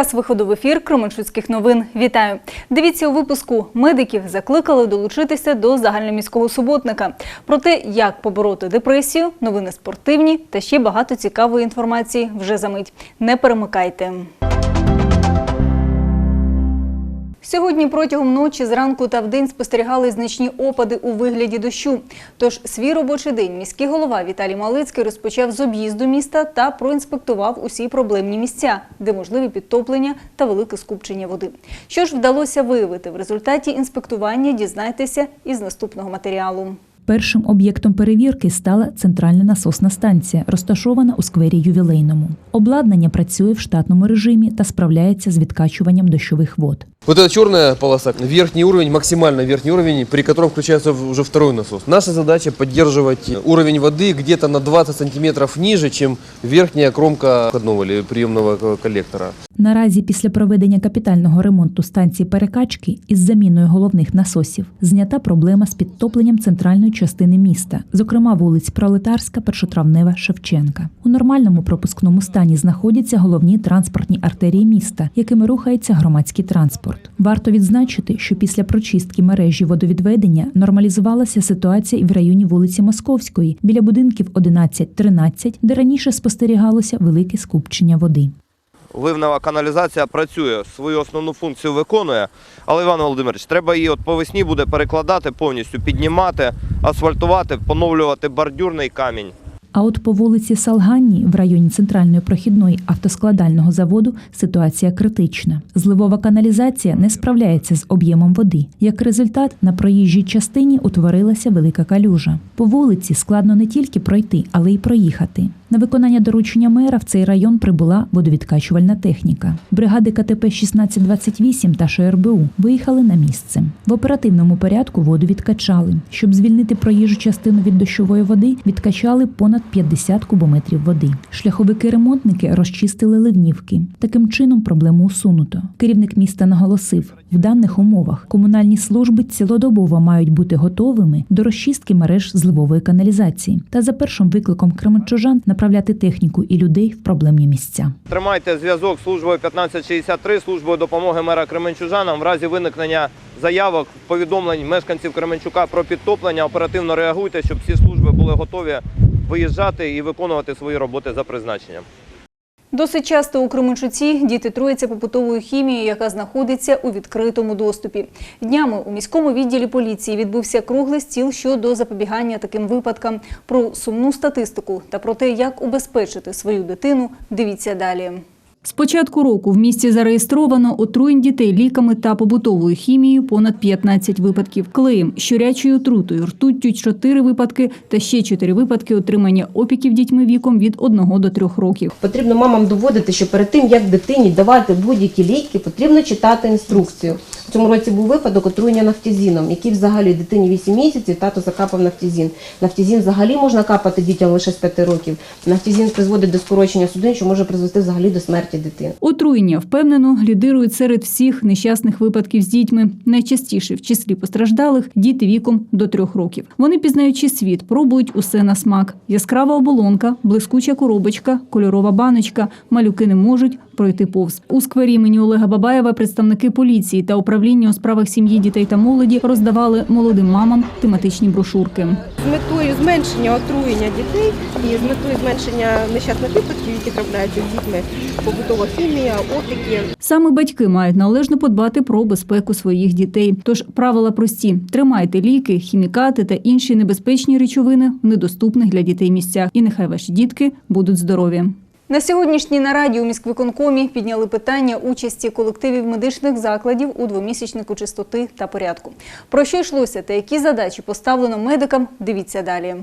Час виходу в ефір Кременчуцьких новин. Вітаю! Дивіться у випуску. Медиків закликали долучитися до загальноміського суботника. Про те, як побороти депресію, новини спортивні та ще багато цікавої інформації вже за мить. Не перемикайте. Сьогодні протягом ночі, зранку та вдень спостерігали значні опади у вигляді дощу. Тож свій робочий день міський голова Віталій Малицький розпочав з об'їзду міста та проінспектував усі проблемні місця, де можливі підтоплення та велике скупчення води. Що ж вдалося виявити в результаті інспектування, дізнайтеся із наступного матеріалу. Першим об'єктом перевірки стала центральна насосна станція, розташована у сквері ювілейному. Обладнання працює в штатному режимі та справляється з відкачуванням дощових вод. Вот эта черная полоса, верхний уровень, максимально верхний уровень, при котором включается в- уже второй насос. Наша задача поддерживать уровень воды где-то на 20 сантиметров ниже, чем верхняя кромка входного или приемного э, коллектора. Наразі після проведення капітального ремонту станції перекачки із заміною головних насосів знята проблема з підтопленням центральної частини міста, зокрема вулиць Пролетарська, Першотравнева, Шевченка. У нормальному пропускному стані знаходяться головні транспортні артерії міста, якими рухається громадський транспорт. Варто відзначити, що після прочистки мережі водовідведення нормалізувалася ситуація і в районі вулиці Московської біля будинків 11-13, де раніше спостерігалося велике скупчення води. Ливнева каналізація працює, свою основну функцію виконує. Але Іван Володимирович, треба її от по весні буде перекладати повністю, піднімати, асфальтувати, поновлювати бордюрний камінь. А от по вулиці Салганні в районі центральної прохідної автоскладального заводу ситуація критична. Зливова каналізація не справляється з об'ємом води. Як результат, на проїжджій частині утворилася велика калюжа. По вулиці складно не тільки пройти, але й проїхати. На виконання доручення мера в цей район прибула водовідкачувальна техніка. Бригади КТП 1628 та ШРБУ виїхали на місце. В оперативному порядку воду відкачали. Щоб звільнити проїжджу частину від дощової води, відкачали понад 50 кубометрів води. Шляховики-ремонтники розчистили ливнівки. Таким чином проблему усунуто. Керівник міста наголосив, в даних умовах комунальні служби цілодобово мають бути готовими до розчистки мереж зливової каналізації та за першим викликом кременчужан направляти техніку і людей в проблемні місця. Тримайте зв'язок з службою 1563, службою допомоги мера Кременчужанам в разі виникнення заявок, повідомлень мешканців Кременчука про підтоплення. Оперативно реагуйте, щоб всі служби були готові виїжджати і виконувати свої роботи за призначенням. Досить часто у Кременчуці діти труяться побутовою хімією, яка знаходиться у відкритому доступі. Днями у міському відділі поліції відбувся круглий стіл щодо запобігання таким випадкам. Про сумну статистику та про те, як убезпечити свою дитину, дивіться далі. З початку року в місті зареєстровано отруєнь дітей ліками та побутовою хімією понад 15 випадків. Клеєм, щурячою отрутою, ртуттю 4 випадки та ще 4 випадки отримання опіків дітьми віком від 1 до 3 років. Потрібно мамам доводити, що перед тим, як дитині давати будь-які ліки, потрібно читати інструкцію. У цьому році був випадок отруєння нафтізіном, який взагалі дитині 8 місяців тато закапав нафтізін. Нафтізін взагалі можна капати дітям лише з 5 років. Нафтізін призводить до скорочення судин, що може призвести взагалі до смерті дитини. Отруєння впевнено лідирують серед всіх нещасних випадків з дітьми. Найчастіше в числі постраждалих діти віком до трьох років. Вони пізнаючи світ, пробують усе на смак: яскрава оболонка, блискуча коробочка, кольорова баночка. Малюки не можуть пройти повз. У сквері імені Олега Бабаєва представники поліції та управління у справах сім'ї, дітей та молоді роздавали молодим мамам тематичні брошурки. з метою зменшення отруєння дітей і з метою зменшення нещасних випадків, які трапляються з дітьми, побутова хімія, опіки. Саме батьки мають належно подбати про безпеку своїх дітей. Тож правила прості: тримайте ліки, хімікати та інші небезпечні речовини в недоступних для дітей місцях. І нехай ваші дітки будуть здорові. На сьогоднішній нараді у міськвиконкомі підняли питання участі колективів медичних закладів у двомісячнику чистоти та порядку. Про що йшлося та які задачі поставлено медикам? Дивіться далі.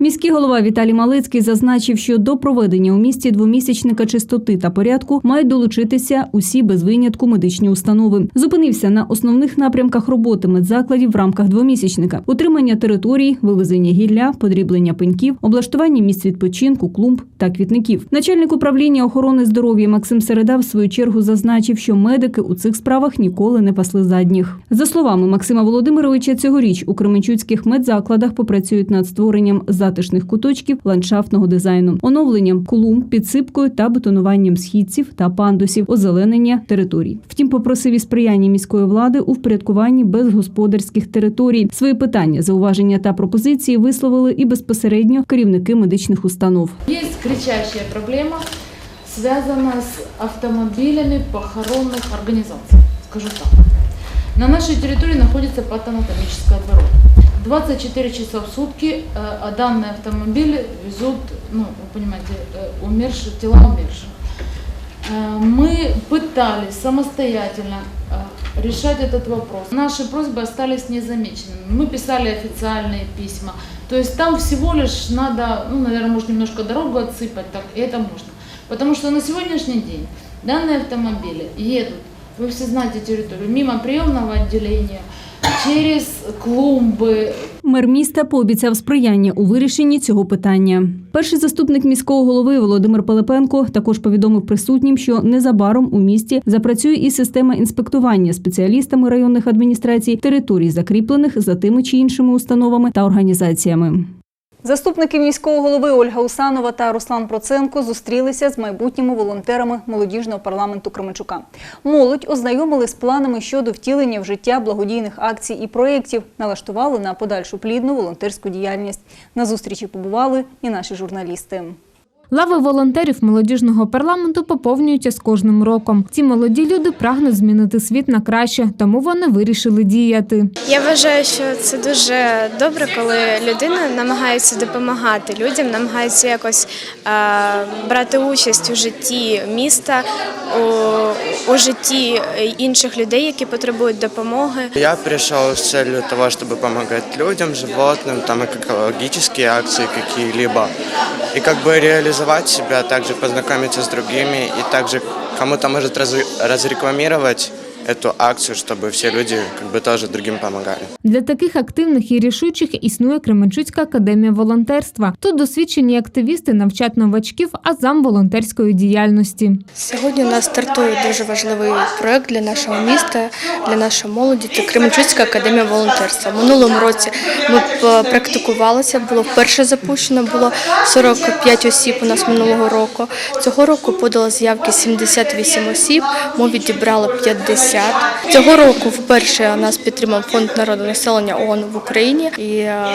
Міський голова Віталій Малицький зазначив, що до проведення у місті двомісячника чистоти та порядку мають долучитися усі без винятку медичні установи. Зупинився на основних напрямках роботи медзакладів в рамках двомісячника: утримання територій, вивезення гілля, подріблення пеньків, облаштування місць відпочинку, клумб та квітників. Начальник управління охорони здоров'я Максим Середа в свою чергу зазначив, що медики у цих справах ніколи не пасли задніх. За словами Максима Володимировича, цьогоріч у Кременчуцьких медзакладах попрацюють над створенням затишних куточків ландшафтного дизайну, оновленням клумб, підсипкою та бетонуванням східців та пандусів, озеленення територій. Втім, попросив і сприяння міської влади у впорядкуванні безгосподарських територій. Свої питання, зауваження та пропозиції висловили і безпосередньо керівники медичних установ. Есть кричащая проблема, связанная с автомобилями похоронных организаций, скажу так. На нашей территории находится патанатомическое дворо. 24 часа в сутки, э, а данные автомобили везут, ну, вы понимаете, э, умерших, тела умерших. Э, Мы пытались самостоятельно решать этот вопрос. Наши просьбы остались незамеченными. Мы писали официальные письма. То есть там всего лишь надо, ну, наверное, может немножко дорогу отсыпать, так, и это можно. Потому что на сегодняшний день данные автомобили едут, вы все знаете территорию, мимо приемного отделения, через клумби. Мер міста пообіцяв сприяння у вирішенні цього питання. Перший заступник міського голови Володимир Пилипенко також повідомив присутнім, що незабаром у місті запрацює і система інспектування спеціалістами районних адміністрацій територій, закріплених за тими чи іншими установами та організаціями. Заступники міського голови Ольга Усанова та Руслан Проценко зустрілися з майбутніми волонтерами молодіжного парламенту Кременчука. Молодь ознайомили з планами щодо втілення в життя благодійних акцій і проєктів, налаштували на подальшу плідну волонтерську діяльність. На зустрічі побували і наші журналісти. Лави волонтерів молодіжного парламенту поповнюються з кожним роком. Ці молоді люди прагнуть змінити світ на краще, тому вони вирішили діяти. Я вважаю, що це дуже добре, коли людина намагається допомагати людям, намагається якось е, брати участь у житті міста, у, у житті інших людей, які потребують допомоги. Я пришел с целью того, чтобы помогать людям, животным, там экологические акции какие-либо. И как бы реализовать себя, также познакомиться с другими и также кому-то может раз- разрекламировать эту акцию, чтобы все люди как бы тоже другим помогали. Для таких активних і рішучих існує Кременчуцька академія волонтерства. Тут досвідчені активісти навчать новачків азам волонтерської діяльності. Сьогодні у нас стартує дуже важливий проект для нашого міста, для нашої молоді. Це Кременчуцька академія волонтерства. В минулому році ми п- практикувалися, було вперше запущено, було 45 осіб у нас минулого року. Цього року подало заявки 78 осіб, ми відібрали 50. Цього року вперше нас підтримав фонд народу населення ООН в Україні, і е,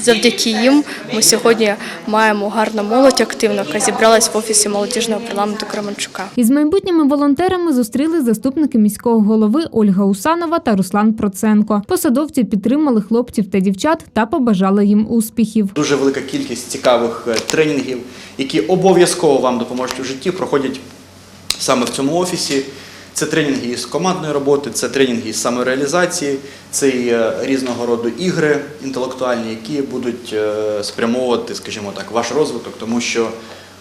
завдяки їм ми сьогодні маємо гарну молодь активну, яка зібралась в офісі молодіжного парламенту Кременчука. Із майбутніми волонтерами зустріли заступники міського голови Ольга Усанова та Руслан Проценко. Посадовці підтримали хлопців та дівчат та побажали їм успіхів. Дуже велика кількість цікавих е, тренінгів, які обов'язково вам допоможуть у житті, проходять саме в цьому офісі. Це тренінги із командної роботи, це тренінги із самореалізації, це і, е, різного роду ігри інтелектуальні, які будуть е, спрямовувати, скажімо так, ваш розвиток, тому що,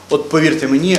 от повірте мені,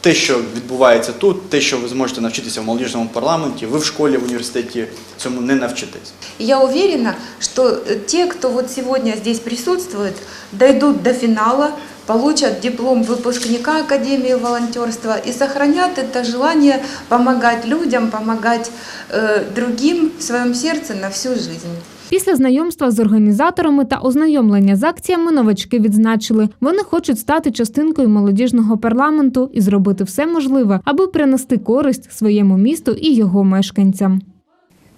те, що відбувається тут, те, що ви зможете навчитися в молодіжному парламенті, ви в школі, в університеті цьому не навчитесь. Я уверена, что э, те, кто вот сегодня здесь присутствует, дойдут до финала, получат диплом выпускника Академии волонтерства и сохранят это желание помогать людям, помогать э, другим в своем сердце на всю жизнь. Після знайомства з організаторами та ознайомлення з акціями новачки відзначили, вони хочуть стати частинкою молодіжного парламенту і зробити все можливе, аби принести користь своєму місту і його мешканцям.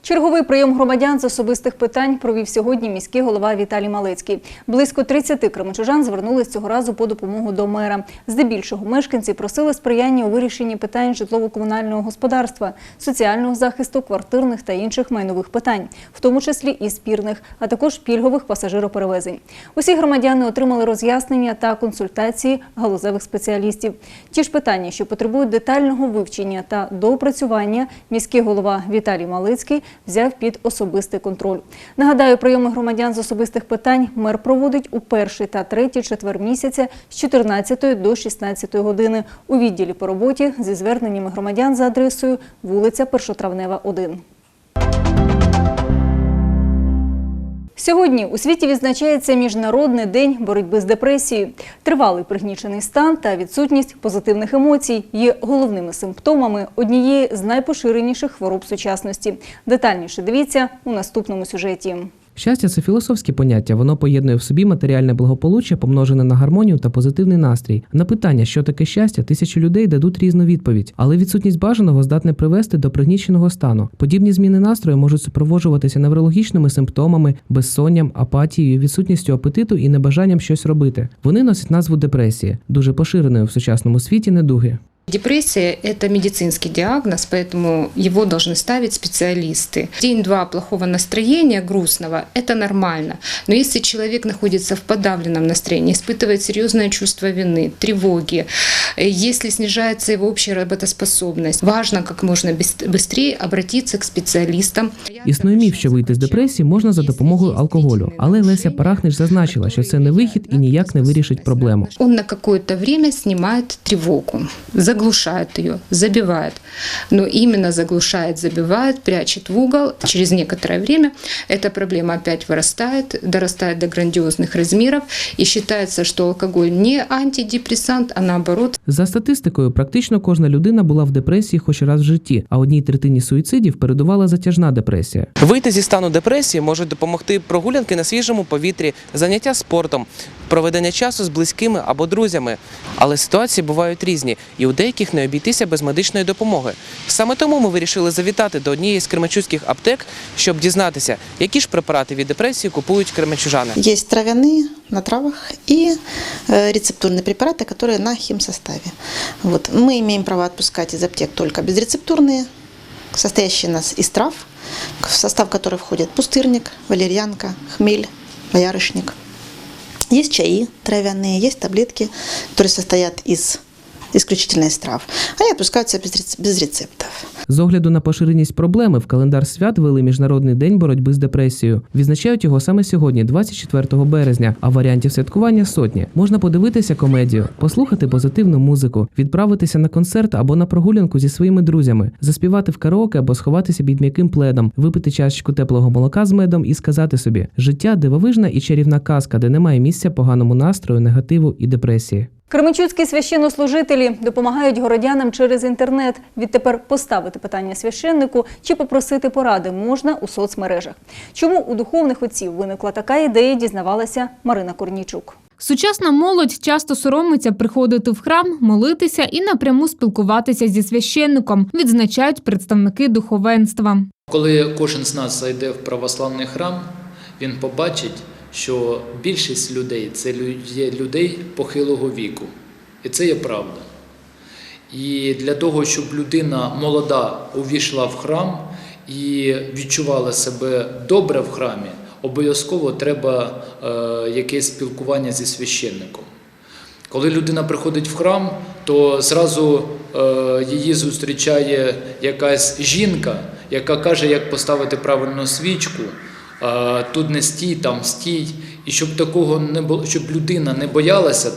Черговий прийом громадян з особистих питань провів сьогодні міський голова Віталій Малецький. Близько 30 кременчужан звернулись цього разу по допомогу до мера. Здебільшого мешканці просили сприяння у вирішенні питань житлово-комунального господарства, соціального захисту, квартирних та інших майнових питань, в тому числі і спірних, а також пільгових пасажироперевезень. Усі громадяни отримали роз'яснення та консультації галузевих спеціалістів. Ті ж питання, що потребують детального вивчення та доопрацювання, міський голова Віталій Малицький взяв під особистий контроль. Нагадаю, прийоми громадян з особистих питань мер проводить у перший та третій четвер місяця з 14 до 16 години у відділі по роботі зі зверненнями громадян за адресою вулиця Першотравнева, 1. Сьогодні у світі відзначається Міжнародний день боротьби з депресією. Тривалий пригнічений стан та відсутність позитивних емоцій є головними симптомами однієї з найпоширеніших хвороб сучасності. Детальніше дивіться у наступному сюжеті. Щастя це філософське поняття. Воно поєднує в собі матеріальне благополуччя, помножене на гармонію та позитивний настрій. На питання, що таке щастя, тисячі людей дадуть різну відповідь, але відсутність бажаного здатне привести до пригніченого стану. Подібні зміни настрою можуть супроводжуватися неврологічними симптомами, безсонням, апатією, відсутністю апетиту і небажанням щось робити. Вони носять назву депресії, дуже поширеною в сучасному світі недуги. Депрессия – это медицинский диагноз, поэтому его должны ставить специалисты. День-два плохого настроения, грустного – это нормально. Но если человек находится в подавленном настроении, испытывает серьезное чувство вины, тревоги, если снижается его общая работоспособность, важно как можно быс- быстрее обратиться к специалистам. Існує міф, що вийти з депресії можна за допомогою алкоголю, але Леся Парахнич зазначила, що це не вихід і ніяк не вирішить проблему. Он на какое-то время снимает тревогу, заглушает ее, забивает. Но именно заглушает, забивает, прячет в угол. Через некоторое время эта проблема опять вырастает, дорастает до грандиозных размеров. И считается, что алкоголь не антидепрессант, а наоборот За статистикою, практично кожна людина була в депресії хоч раз в житті, а одній третині суїцидів передувала затяжна депресія. Вийти зі стану депресії можуть допомогти прогулянки на свіжому повітрі, заняття спортом, проведення часу з близькими або друзями. Але ситуації бувають різні, і у деяких не обійтися без медичної допомоги. Саме тому ми вирішили завітати до однієї з кременчуцьких аптек, щоб дізнатися, які ж препарати від депресії купують кременчужани. Есть травяные на травах и э, рецептурные препараты, которые на химсоставе. Вот. Мы имеем право отпускать из аптек только безрецептурные, состоящие у нас из трав, в состав которых входит пустырник, валерьянка, хмель, боярышник. Есть чаи травяные, есть таблетки, которые состоят из исключительно из трав. Они отпускаются без, без рецептов. З огляду на поширеність проблеми в календар свят вели Міжнародний день боротьби з депресією. Відзначають його саме сьогодні, 24 березня. А варіантів святкування сотні. Можна подивитися комедію, послухати позитивну музику, відправитися на концерт або на прогулянку зі своїми друзями, заспівати в караоке або сховатися під м'яким пледом, випити чашечку теплого молока з медом і сказати собі: життя дивовижна і чарівна казка, де немає місця поганому настрою, негативу і депресії. Кременчуцькі священнослужителі допомагають городянам через інтернет. Відтепер поставити питання священнику чи попросити поради можна у соцмережах. Чому у духовних отців виникла така ідея, дізнавалася Марина Корнічук. Сучасна молодь часто соромиться приходити в храм, молитися і напряму спілкуватися зі священником, відзначають представники духовенства. Коли кожен з нас зайде в православний храм, він побачить, що більшість людей це є людей похилого віку. І це є правда. І для того, щоб людина молода увійшла в храм і відчувала себе добре в храмі, обов'язково треба е, якесь спілкування зі священником. Коли людина приходить в храм, то зразу е, її зустрічає якась жінка, яка каже, як поставити правильно свічку. Е, тут не стій, там стій. І щоб такого не було, щоб людина не боялася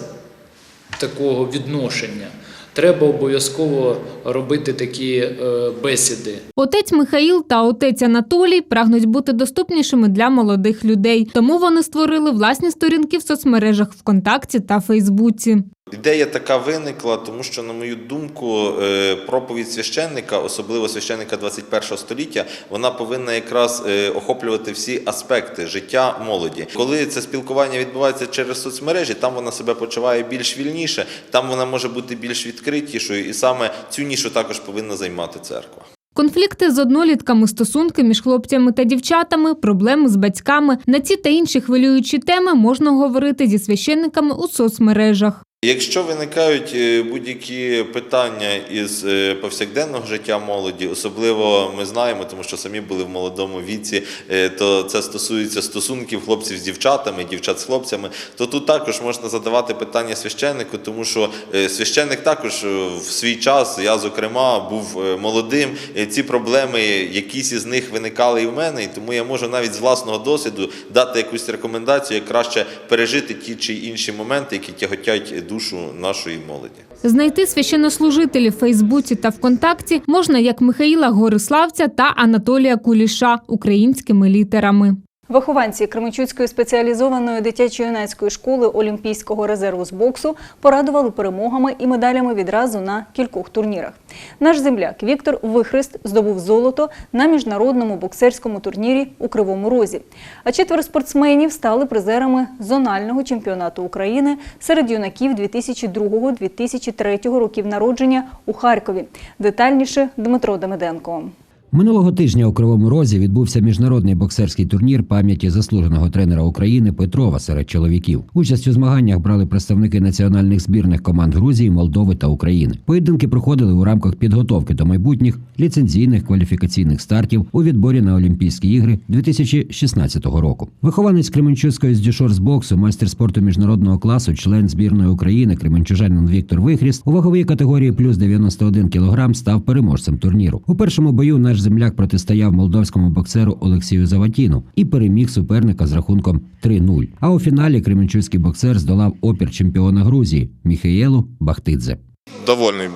такого відношення, треба обов'язково робити такі е, бесіди. Отець Михаїл та отець Анатолій прагнуть бути доступнішими для молодих людей. Тому вони створили власні сторінки в соцмережах ВКонтакті та Фейсбуці. Ідея така виникла, тому що, на мою думку, е, проповідь священника, особливо священника 21 століття, вона повинна якраз е, охоплювати всі аспекти життя молоді. Коли це спілкування відбувається через соцмережі, там вона себе почуває більш вільніше, там вона може бути більш відкритішою, і саме цю нішу також повинна займати церква. Конфлікти з однолітками, стосунки між хлопцями та дівчатами, проблеми з батьками на ці та інші хвилюючі теми можна говорити зі священниками у соцмережах. Якщо виникають е, будь-які питання із е, повсякденного життя молоді, особливо ми знаємо, тому що самі були в молодому віці, е, то це стосується стосунків хлопців з дівчатами, дівчат з хлопцями, то тут також можна задавати питання священнику, тому що священник також в свій час, я зокрема, був молодим. Ці проблеми, якісь із них виникали і в мене, і тому я можу навіть з власного досвіду дати якусь рекомендацію, як краще пережити ті чи інші моменти, які тяготять душу нашої молоді. Знайти священнослужителів в Фейсбуці та ВКонтакті можна як Михаїла Гориславця та Анатолія Куліша українськими літерами. Вихованці Кременчуцької спеціалізованої дитячо-юнацької школи Олімпійського резерву з боксу порадували перемогами і медалями відразу на кількох турнірах. Наш земляк Віктор Вихрест здобув золото на міжнародному боксерському турнірі у Кривому Розі. А четверо спортсменів стали призерами зонального чемпіонату України серед юнаків 2002-2003 років народження у Харкові. Детальніше Дмитро Демиденко. Минулого тижня у Кривому Розі відбувся міжнародний боксерський турнір пам'яті заслуженого тренера України Петрова серед чоловіків. Участь у змаганнях брали представники національних збірних команд Грузії, Молдови та України. Поєдинки проходили у рамках підготовки до майбутніх ліцензійних кваліфікаційних стартів у відборі на Олімпійські ігри 2016 року. Вихованець Кременчуцької здюшор з боксу, майстер спорту міжнародного класу, член збірної України Кременчужанин Віктор Вихріст у ваговій категорії плюс 91 кг став переможцем турніру. У першому бою наш земляк протистояв молдовському боксеру Олексію Заватіну і переміг суперника з рахунком 3-0. А у фіналі кременчуцький боксер здолав опір чемпіона Грузії Міхаєлу Бахтидзе. Довольный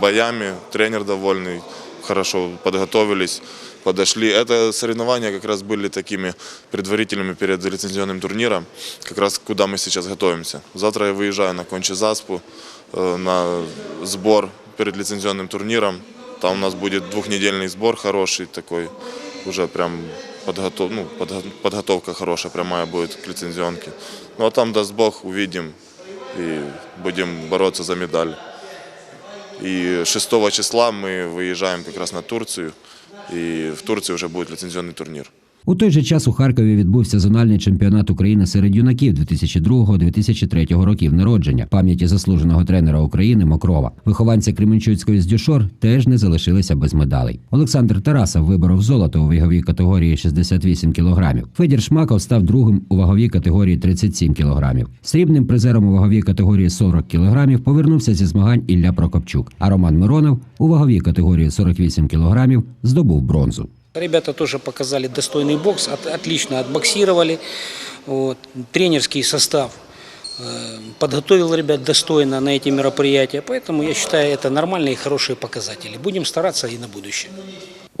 боями, тренер довольный, хорошо подготовились, подошли. Это соревнования как раз были такими предварительными перед лицензионным турниром, как раз куда мы сейчас готовимся. Завтра я выезжаю на Кончезаспу э, на сбор перед лицензионным турниром. Там у нас будет двухнедельный сбор хороший такой, уже прям подготов, ну, подго- подготовка хорошая, прямая будет к лицензионке. Ну а там, даст Бог, увидим и будем бороться за медаль. И 6 числа мы выезжаем как раз на Турцию, и в Турции уже будет лицензионный турнир. У той же час у Харкові відбувся зональний чемпіонат України серед юнаків 2002-2003 років народження пам'яті заслуженого тренера України Мокрова. Вихованці Кременчуцької здюшор теж не залишилися без медалей. Олександр Тарасов виборов золото у ваговій категорії 68 кілограмів. Федір Шмаков став другим у ваговій категорії 37 кілограмів. Срібним призером у ваговій категорії 40 кілограмів повернувся зі змагань Ілля Прокопчук. А Роман Миронов у ваговій категорії 48 кілограмів здобув бронзу. Ребята тоже показали достойный бокс, от- отлично отбоксировали. Вот. Тренерский состав э, подготовил ребят достойно на эти мероприятия, поэтому я считаю, это нормальные и хорошие показатели. Будем стараться и на будущее.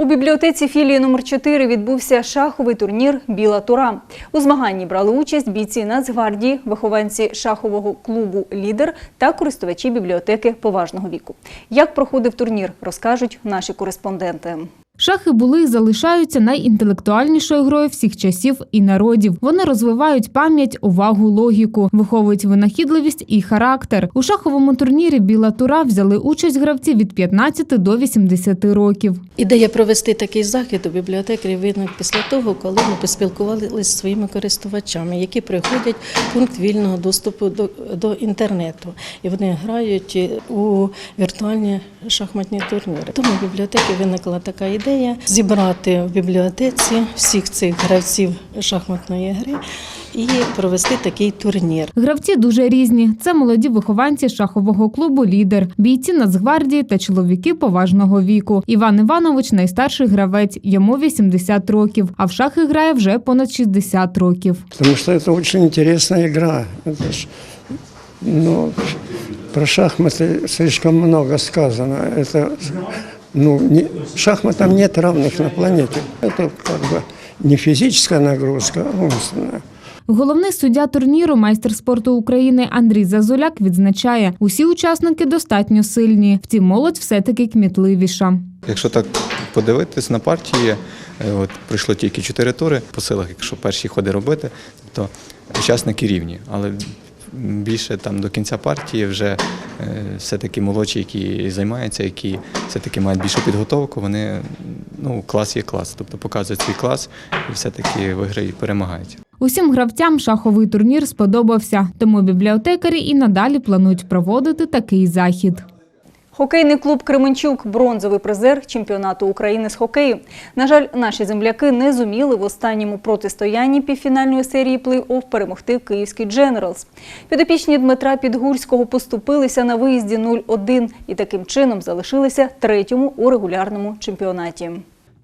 У бібліотеці філії номер 4 відбувся шаховий турнір Біла Тура. У змаганні брали участь бійці Нацгвардії, вихованці шахового клубу Лідер та користувачі бібліотеки поважного віку. Як проходив турнір, розкажуть наші кореспонденти. Шахи були і залишаються найінтелектуальнішою грою всіх часів і народів. Вони розвивають пам'ять, увагу, логіку, виховують винахідливість і характер. У шаховому турнірі Біла Тура взяли участь гравці від 15 до 80 років. Ідея провести такий захід у бібліотеки виник після того, коли ми поспілкувалися зі своїми користувачами, які приходять в пункт вільного доступу до, до інтернету. І вони грають у віртуальні шахматні турніри. Тому в бібліотеки виникла така ідея зібрати в бібліотеці всіх цих гравців шахматної гри і провести такий турнір. Гравці дуже різні. Це молоді вихованці шахового клубу Лідер, бійці Нацгвардії та чоловіки поважного віку. Іван Іванович найстарший гравець, йому 80 років, а в шахи грає вже понад 60 років. Потому что это очень интересная игра. Это ж, ну, про шахматы слишком много сказано. Это, ну, не, шахматам нет равных на планете. Это как бы не физическая нагрузка, а умственная. Головний суддя турніру, майстер спорту України Андрій Зазуляк відзначає, усі учасники достатньо сильні, втім молодь все-таки кмітливіша. Якщо так подивитись на партії, е, от пройшло тільки чотири тури по силах, якщо перші ходи робити, то учасники рівні. Але більше там до кінця партії вже е, все-таки молодші, які займаються, які все-таки мають більшу підготовку, вони ну, клас є клас, тобто показують свій клас і все-таки виграють, перемагають. Усім гравцям шаховий турнір сподобався, тому бібліотекарі і надалі планують проводити такий захід. Хокейний клуб Кременчук бронзовий призер чемпіонату України з хокею. На жаль, наші земляки не зуміли в останньому протистоянні півфінальної серії плей-офф перемогти київський Дженералс. Підопічні Дмитра Підгурського поступилися на виїзді 0-1 і таким чином залишилися третьому у регулярному чемпіонаті.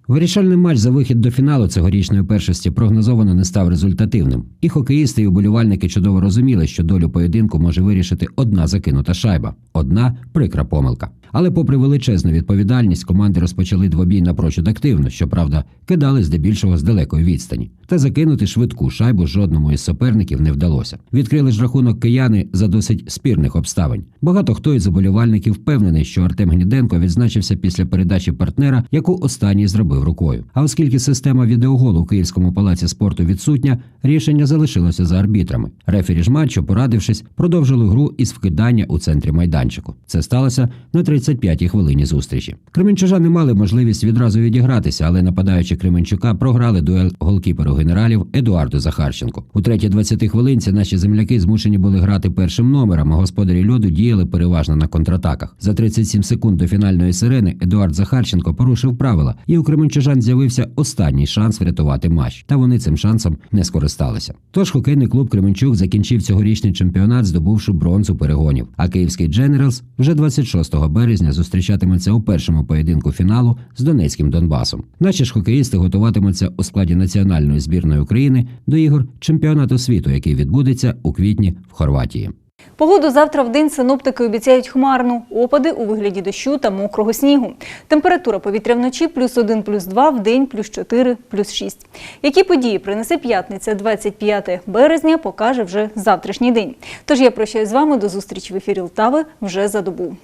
Вирішальний матч за вихід до фіналу цьогорічної першості прогнозовано не став результативним. І хокеїсти, і уболівальники чудово розуміли, що долю поєдинку може вирішити одна закинута шайба, одна прикра помилка. Але, попри величезну відповідальність, команди розпочали двобій напрочуд активно, щоправда, кидали здебільшого з далекої відстані. Та закинути швидку шайбу жодному із суперників не вдалося. Відкрили ж рахунок кияни за досить спірних обставин. Багато хто із заболівальників впевнений, що Артем Гніденко відзначився після передачі партнера, яку останній зробив рукою. А оскільки система відеоголу у Київському палаці спорту відсутня, рішення залишилося за арбітрами. Рефері ж матчу, порадившись, продовжили гру із вкидання у центрі майданчику. Це сталося на 35-й хвилині зустрічі. Кременчужани мали можливість відразу відігратися, але нападаючи Кременчука програли дуель голкіперу генералів Едуарду Захарченку. У третій 20 хвилинці наші земляки змушені були грати першим номером, а господарі льоду діяли переважно на контратаках. За 37 секунд до фінальної сирени Едуард Захарченко порушив правила, і у Кременчужан з'явився останній шанс врятувати матч. Та вони цим шансом не скористалися. Тож хокейний клуб Кременчук закінчив цьогорічний чемпіонат, здобувши бронзу перегонів. А київський Дженералс вже 26 березня зустрічатиметься у першому поєдинку фіналу з Донецьким Донбасом. Наші ж хокеїсти готуватимуться у складі національної збірної України до ігор чемпіонату світу, який відбудеться у квітні в Хорватії. Погоду завтра в день синоптики обіцяють хмарну. Опади у вигляді дощу та мокрого снігу. Температура повітря вночі плюс 1, плюс 2, в день плюс 4, плюс 6. Які події принесе п'ятниця 25 березня, покаже вже завтрашній день. Тож я прощаюсь з вами до зустрічі в ефірі Лтави вже за добу.